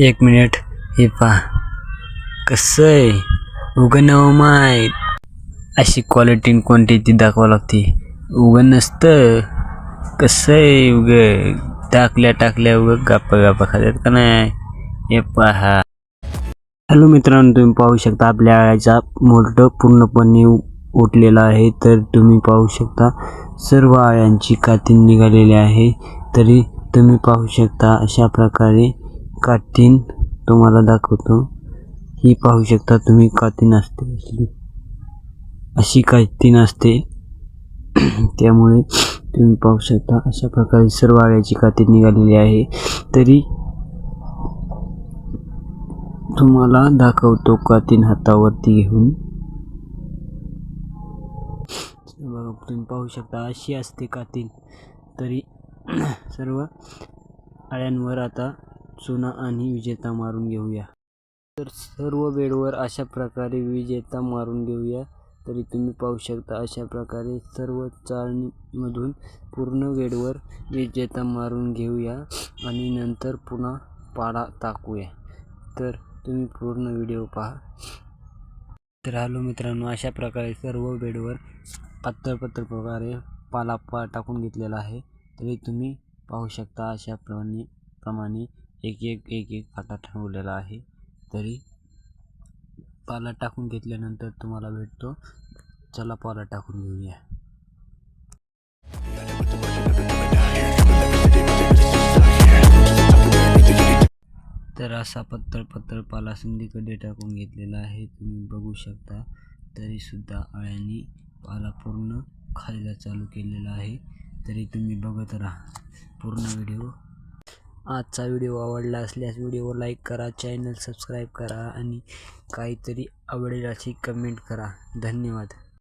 एक मिनिट. हे पहा. कसं आहे? उगं नवं माय. अशी क्वालिटी क्वांटिटी दाखवावं लागते. उगं नसतं. कसं आहे उगं? टाकल्या टाकल्या उगं गप्पा गप्पा खातात का नाही? हे पहा. हॅलो मित्रांनो तुम्ही पाहू शकता आपल्या आळ्याचा मोठ पूर्णपणे उठलेला आहे. तर तुम्ही पाहू शकता सर्व आळ्यांची कातीन निघालेली आहे. तरी तुम्ही पाहू शकता अशा प्रकारे कातीन तुम्हाला दाखवतो. ही पाहू शकता तुम्ही कातीन असते असली. अशी कातीन असते. त्यामुळे तुम्ही पाहू शकता अशा प्रकारे सर्व आळ्याची कातीन निघालेली आहे. तरी तुम्हाला दाखवतो कातीन हातावरती घेऊन. बघा तुम्ही पाहू शकता अशी असते कातीन तरी सर्व आळ्यांवर आता चुना आणि विजेता मारून घेऊया. तर सर्व बेडवर अशा प्रकारे विजेता मारून घेऊया तरी तुम्ही पाहू शकता अशा प्रकारे सर्व चाळणीमधून पूर्ण बेडवर विजेता मारून घेऊया आणि नंतर पुन्हा पाला टाकूया. तर तुम्ही पूर्ण व्हिडिओ पहा. तर हॅलो मित्रांनो अशा प्रकारे सर्व बेडवर पातळ पातळ प्रकारे पाला पा टाकून घेतलेला आहे तरी तुम्ही पाहू शकता अशा प्रमाणे प्रमाणे एक एक एक एक पाटा ठेवलेला आहे. तरी पाला टाकून घेतल्यानंतर तुम्हाला भेटतो. चला पाला टाकून घेऊया. तर असा पत्तळ पत्तळ पाला संधीकडे टाकून घेतलेला आहे. तुम्ही बघू शकता तरीसुद्धा अळ्यांनी पाला पूर्ण खायला चालू केलेला आहे. तरी तुम्ही बघत राहा. पूर्ण व्हिडिओ आजचा व्हिडिओ आवडला असल्यास व्हिडिओ लाईक करा चॅनल सबस्क्राईब करा आणि काहीतरी आवडेल अशी कमेंट करा. धन्यवाद.